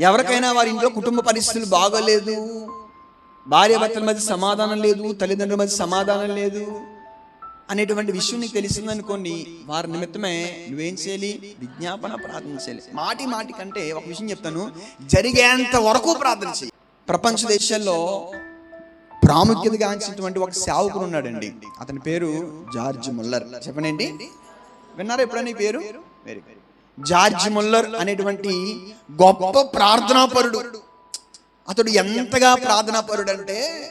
ఎవరికైనా వారి ఇంట్లో కుటుంబ పరిస్థితులు బాగోలేదు. భార్య భర్తల మధ్య సమాధానం లేదు తల్లిదండ్రుల మధ్య సమాధానం లేదు అనేటువంటి విషయం నీకు తెలిసిందనుకోండి వారి నిమిత్తమే నువ్వేం చేయాలి? విజ్ఞాపన ప్రార్థన చేయాలి. మాటి మాటి కంటే ఒక విషయం చెప్తాను జరిగేంత వరకు ప్రార్థన చేయి. ప్రపంచ దేశాల్లో ప్రాముఖ్యత గాంచినటువంటి ఒక సేవకుడు ఉన్నాడండి. అతని పేరు జార్జ్ ముల్లర్. చెప్పనండి. విన్నారా ఎప్పుడైనా పేరు? Very good. జార్జ్ ముల్లర్ అనేటువంటి గొప్ప ప్రార్థనాపరుడు. అతడు ఎంతగా ప్రార్థనాపరుడు అంటే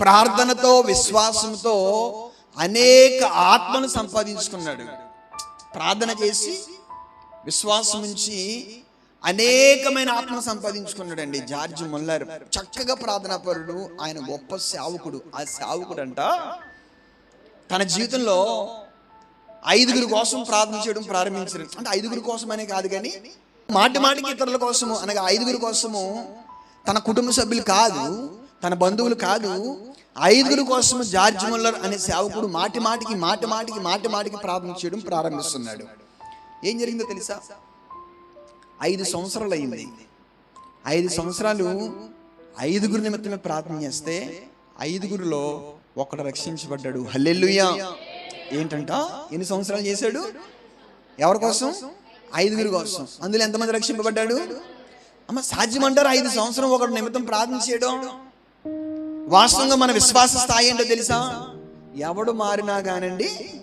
ప్రార్థనతో విశ్వాసంతో అనేక ఆత్మను సంపాదించుకున్నాడు. ప్రార్థన చేసి విశ్వాసం నుంచి అనేకమైన ఆత్మను సంపాదించుకున్నాడండి జార్జ్ ముల్లర్. చక్కగా ప్రార్థనాపరుడు ఆయన గొప్ప సేవకుడు. ఆ సేవకుడు అంట తన జీవితంలో ఐదుగురు కోసం ప్రార్థన చేయడం ప్రారంభించారు. అంటే ఐదుగురు కోసం అనే కాదు కానీ మాటి మాటికి ఇతరుల కోసము అనగా ఐదుగురు కోసము తన కుటుంబ సభ్యులు కాదు తన బంధువులు కాదు ఐదుగురు కోసం జార్జ్ ముల్లర్ అనే సేవకుడు మాటి మాటికి మాటి మాటికి మాటి మాటికి ప్రార్థన చేయడం ప్రారంభిస్తున్నాడు. ఏం జరిగిందో తెలుసా? ఐదు సంవత్సరాలు అయింది ఐదు సంవత్సరాలు ఐదుగురు నిమిత్తమే ప్రార్థన చేస్తే ఐదుగురిలో ఒకడు రక్షించబడ్డాడు. హల్లెలూయా! ఏంటంట? ఎన్ని సంవత్సరాలు చేశాడు? ఎవరి కోసం? ఐదుగురు కోసం. అందులో ఎంతమంది రక్షింపబడ్డాడు? అమ్మ సాధ్యమంటారు ఐదు సంవత్సరం ఒకటి నిమిత్తం ప్రార్థన చేయడం? వాస్తవంగా మన విశ్వాస స్థాయి ఏంటో తెలుసా? ఎవడు మారినా కానండి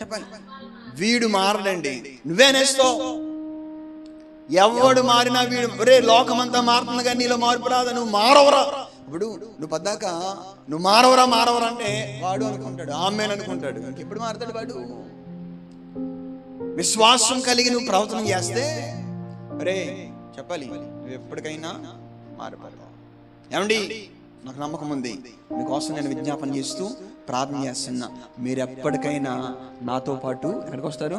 చెప్పండి. వీడు మారడండి. నువ్వే ఎవడు మారినా వీడు ఒరే లోకమంతా మారుతుంది కానీ నీలో మార్పు రాదా? నువ్వు మారవరా? ఇప్పుడు నువ్వు పద్దాక నువ్వు మారవరా మారవరా అంటే వాడు అనుకుంటాడు ఆమెను అనుకుంటాడు. ఎప్పుడు మారుతాడు వాడు? విశ్వాసం కలిగి నువ్వు ప్రవచనం చేస్తే అరే చెప్పాలి నువ్వు ఎప్పటికైనా మారిపోతావు ఏమండి? నాకు నమ్మకం ఉంది. మీకోసం నేను విజ్ఞాపన చేస్తూ ప్రార్థన చేస్తున్నా. మీరు ఎప్పటికైనా నాతో పాటు ఎక్కడికి వస్తారు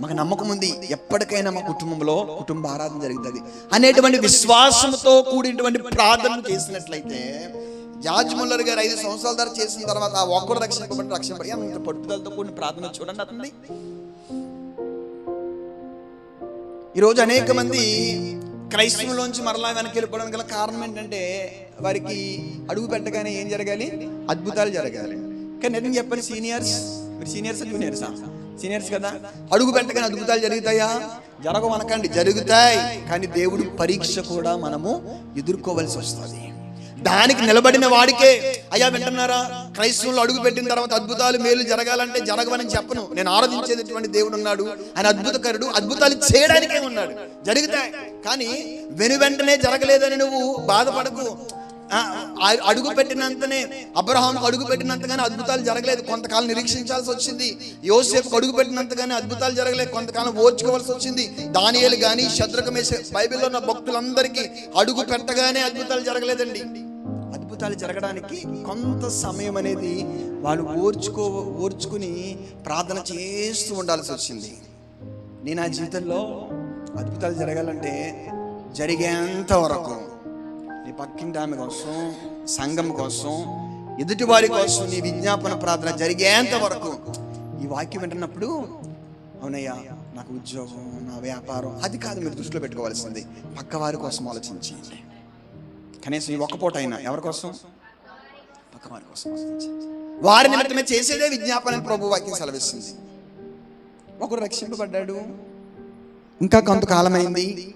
మాకు నమ్మకం ఉంది. ఎప్పటికైనా మా కుటుంబంలో కుటుంబ ఆరాధన జరుగుతుంది. అనేటువంటి విశ్వాసంతో కూడినటువంటి ప్రార్థన చేసినట్లయితే జార్జ్ ముల్లర్ గారు ఐదు సంవత్సరాల ద్వారా చేసిన తర్వాత ఆ ఒక్కరు రక్షణ రక్షణ అంత పట్టుదలతో కూడిన ప్రార్థన చూడండి అతన్ని ఈరోజు అనేక మంది క్రైస్తవులోంచి మరలా వెనక్కి వెళ్ళిపోవడానికి గల కారణం ఏంటంటే వారికి అడుగు పెట్టగానే ఏం జరగాలి? అద్భుతాలు జరగాలి. కానీ నేను చెప్పాలి సీనియర్స్ మీరు సీనియర్స్ జూనియర్సా? సీనియర్స్ కదా? అడుగు పెట్టగానే అద్భుతాలు జరుగుతాయా? జరగవనకండి జరుగుతాయి. కానీ దేవుడు పరీక్ష కూడా మనము ఎదుర్కోవలసి వస్తుంది. దానికి నిలబడిన వాడికే అయ్యా వింటున్నారా? క్రైస్తవులు అడుగు పెట్టిన తర్వాత అద్భుతాలు మేలు జరగాలంటే జరగవని చెప్పను. నేను ఆరాధించేటటువంటి దేవుడు ఉన్నాడు. ఆయన అద్భుతకరుడు అద్భుతాలు చేయడానికే ఉన్నాడు. జరుగుతాయి. కానీ వెను వెంటనే జరగలేదని నువ్వు బాధపడకు. అడుగు పెట్టినంతనే అబ్రహాం అడుగు పెట్టినంతగానే అద్భుతాలు జరగలేదు. కొంతకాలం నిరీక్షించాల్సి వచ్చింది. యోసేపు అడుగు పెట్టినంతగానే అద్భుతాలు జరగలేదు. కొంతకాలం ఓర్చుకోవాల్సి వచ్చింది. దానియేలు కానీ శత్రుకమేసే బైబిల్లో ఉన్న భక్తులందరికీ అడుగు పెట్టగానే అద్భుతాలు జరగలేదండి. అద్భుతాలు జరగడానికి కొంత సమయం అనేది వాళ్ళు ఓర్చుకో ఓర్చుకుని ప్రార్థన చేస్తూ ఉండాల్సి వచ్చింది. నేను ఆ జీవితంలో అద్భుతాలు జరగాలంటే జరిగేంత వరకు నీ పక్కింటి ఆమె కోసం సంఘం కోసం ఎదుటి వారి కోసం నీ విజ్ఞాపన ప్రార్థన జరిగేంత వరకు ఈ వాక్యం వింటున్నప్పుడు అవునయ్యా నాకు ఉద్యోగం నా వ్యాపారం అది కాదు మీరు దృష్టిలో పెట్టుకోవాల్సింది. పక్క వారి కోసం ఆలోచించండి. కనీసం ఈ ఒక్క పూట అయినా ఎవరి కోసం? పక్క వారి కోసం ఆలోచించండి. వారి నిమిత్తమే చేసేదే విజ్ఞాపన ప్రభు వాక్యం సెలవిస్తుంది. ఒకడు రక్షింపబడ్డాడు. ఇంకా కొంతకాలమైంది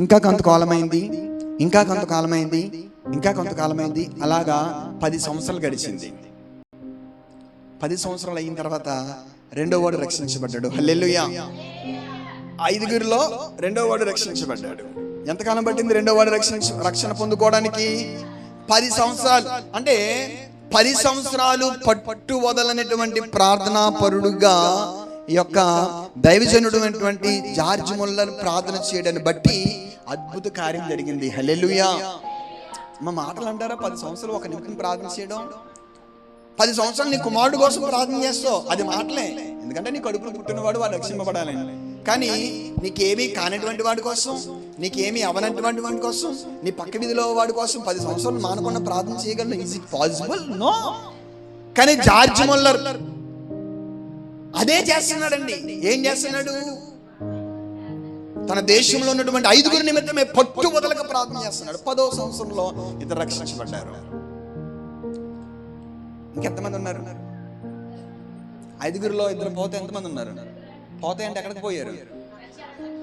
ఇంకా కొంతకాలమైంది ఇంకా కొంతకాలమైంది ఇంకా కొంతకాలమైంది అలాగా పది సంవత్సరాలు గడిచింది. పది సంవత్సరాలు అయిన తర్వాత రెండో వాడు రక్షించబడ్డాడు. హల్లెలూయా. ఐదుగురిలో రెండో వాడు రక్షించబడ్డాడు. ఎంతకాలం పట్టింది రెండో వాడు రక్షించ రక్షణ పొందుకోవడానికి? పది సంవత్సరాలు. అంటే పది సంవత్సరాలు పట్టు వదలనటువంటి ప్రార్థనా పరుడుగా ఈ యొక్క దైవజనుడు జార్జ్ ముల్లర్ ప్రార్థన చేయడాన్ని బట్టి అద్భుత కార్యం జరిగింది. హల్లెలూయా. మా మాటలు అంటారా పది సంవత్సరాలు ఒక నిమిషం ప్రార్థన చేయడం? పది సంవత్సరాలు నీ కుమారుడు కోసం ప్రార్థన చేస్తావు. అది మాటలే. ఎందుకంటే నీ కడుపులో పుట్టినవాడు వాడు రక్షింపబడాలని. కానీ నీకేమీ కానటువంటి వాడి కోసం నీకేమీ అవనటువంటి వాడి కోసం నీ పక్క వీధిలో వాడి కోసం పది సంవత్సరాలు మానకుండా ప్రార్థన చేయగలను. ఈజ్ ఇట్ పాసిబుల్ నో కానీ జార్జ్ మొల్లర్ అదే చేస్తున్నాడండి. ఏం చేస్తున్నాడు? తన దేశంలో ఉన్నటువంటి ఐదుగురు నిమిత్తమే పట్టు వదలక ప్రార్థన చేస్తున్నాడు. పదో సంవత్సరంలో ఇద్దరు రక్షించబడ్డారు. ఇంకెంతమంది ఉన్నారు? ఐదుగురిలో ఇద్దరు పోతే ఎంతమంది ఉన్నారు? పోతే అంటే ఎక్కడికి పోయారు?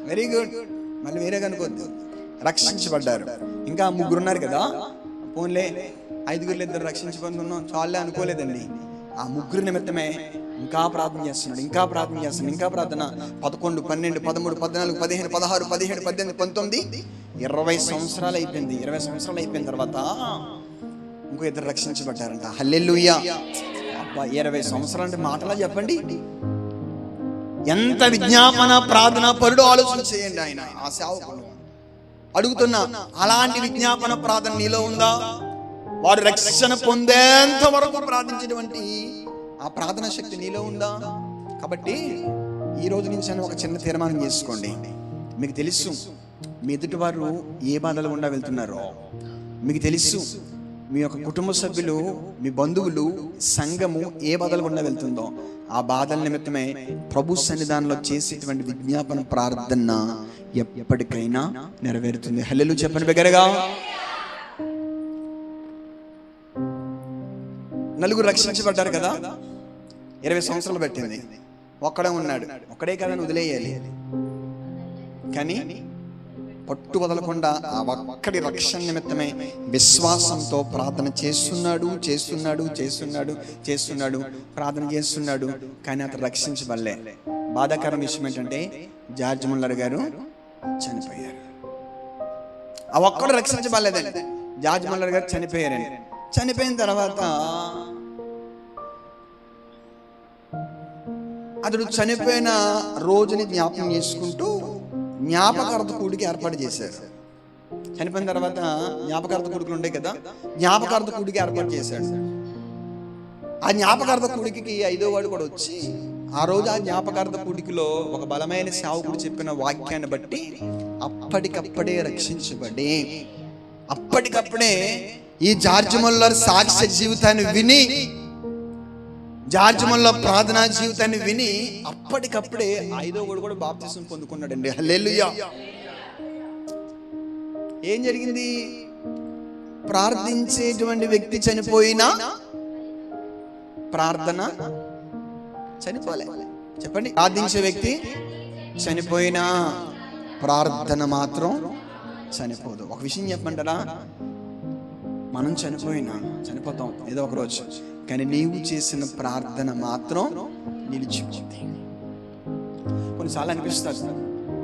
వెరీ గుడ్ మళ్ళీ వేరే కనుకోద్దు రక్షించబడ్డారు. ఇంకా ముగ్గురు ఉన్నారు కదా? పోన్లే. ఐదుగురు ఇద్దరు రక్షించబడుతున్నాం చాలే అనుకోలేదండి. ఆ ముగ్గురు నిమిత్తమే ఇంకా ప్రార్థన చేస్తున్నాడు ఇంకా ప్రార్థన చేస్తున్నాడు ఇంకా ప్రార్థన. పదకొండు పన్నెండు పదమూడు పద్నాలుగు పదిహేను పదహారు పదిహేడు పద్దెనిమిది పంతొమ్మిది. ఇరవై సంవత్సరాలు అయిపోయింది ఇరవై సంవత్సరాలు అయిపోయిన తర్వాత ఇంకో ఇద్దరు రక్షించబడ్డారంట. హల్లెల్లుయ్యా అబ్బా ఇరవై సంవత్సరాలు అంటే మాటలా చెప్పండి. ఎంత విజ్ఞాపన ప్రార్థన పరుడు ఆలోచన చేయండి ఆయన ఆ సేవకులు. అడుగుతున్నా అలాంటి విజ్ఞాపన ప్రార్థన నీలో ఉందా? వారు రక్షణ పొందేంత వరకు ప్రార్థించినటువంటి ఆ ప్రార్థనా శక్తి నీలో ఉందా? కాబట్టి ఈ రోజు నుంచి అని ఒక చిన్న తీర్మానం చేసుకోండి. మీకు తెలుసు మీ ఎదుటి వారు ఏ బాధలు గుండా వెళ్తున్నారో. మీకు తెలుసు మీ యొక్క కుటుంబ సభ్యులు మీ బంధువులు సంఘము ఏ బాధలు గుండా వెళ్తుందో. ఆ బాధల నిమిత్తమే ప్రభు సన్నిధానంలో చేసేటువంటి విజ్ఞాపన ప్రార్థన ఎప్పటికైనా నెరవేరుతుంది. హల్లెలు చెప్పండి బిగరగా నలుగురు రక్షించబడ్డారు కదా? ఇరవై సంవత్సరాలు పెట్టింది. ఒక్కడే ఉన్నాడు. ఒక్కడే కదా వదిలేయాలి. కానీ పట్టు వదలకుండా ఆ ఒక్కడి రక్షణ నిమిత్తమే విశ్వాసంతో ప్రార్థన చేస్తున్నాడు చేస్తున్నాడు చేస్తున్నాడు చేస్తున్నాడు ప్రార్థన చేస్తున్నాడు కానీ అతను రక్షించబడలే. బాధాకరం విషయం ఏంటంటే జార్జ్ ముల్లర్ గారు చనిపోయారు. ఆ ఒక్కడు రక్షించబడలేదండి. జార్జ్ ముల్లర్ గారు చనిపోయారండి. చనిపోయిన తర్వాత అతడు చనిపోయిన రోజుని జ్ఞాపకం చేసుకుంటూ జ్ఞాపకార్థ కూడికి ఏర్పాటు చేశారు చనిపోయిన తర్వాత జ్ఞాపకార్థ కూడికలు ఉంటాయి కదా? జ్ఞాపకార్థ కూడికి ఏర్పాటు చేశాడు. ఆ జ్ఞాపకార్థ కూడికి ఐదో వాడు కూడా వచ్చి ఆ రోజు ఆ జ్ఞాపకార్థ కూడికిలో ఒక బలమైన సేవకుడు చెప్పిన వాక్యాన్ని బట్టి అప్పటికప్పుడే రక్షించబడి అప్పటికప్పుడే ఈ జార్జ్ సాక్ష్య జీవితాన్ని విని జార్జ్ ప్రార్థనా జీవితాన్ని విని అప్పటికప్పుడే ఐదో కూడా కూడా బాప్తిసం పొందుకున్నాడండి. హల్లెలుయా. ఏం జరిగింది? ప్రార్థించేటువంటి వ్యక్తి చనిపోయినా ప్రార్థన చనిపోలే. చెప్పండి. ప్రార్థించే వ్యక్తి చనిపోయినా ప్రార్థన మాత్రం చనిపోదు. ఒక విషయం చెప్పంటారా మనం చనిపోయినా చనిపోతాం. ఏదో ఒక రోజు. కానీ నీవు చేసిన ప్రార్థన మాత్రం నిలిచిపోతుంది కొన్నిసార్లు అనిపిస్తుంది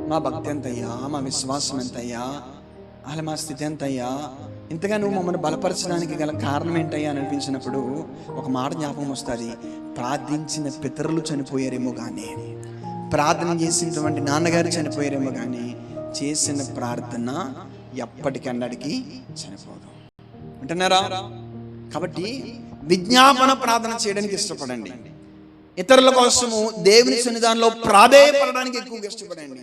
మా భక్తి ఎంతయ్యా మా విశ్వాసం ఎంతయ్యా అలా మా స్థితి ఎంతయ్యా ఇంతగా నువ్వు మమ్మల్ని బలపరచడానికి గల కారణం ఏంటయ్యా అని అనిపించినప్పుడు ఒక మాట జ్ఞాపకం వస్తుంది ప్రార్థించిన పితరులు చనిపోయారేమో కానీ ప్రార్థన చేసినటువంటి నాన్నగారు చనిపోయారేమో కానీ చేసిన ప్రార్థన ఎప్పటికన్నడికి చనిపోదు. అంటున్నారా కాబట్టి విజ్ఞాపన ప్రార్థన చేయడానికి ఇష్టపడండి. ఇతరుల కోసము దేవుని సన్నిధానంలో ప్రాధేయపడడానికి ఎక్కువగా ఇష్టపడండి.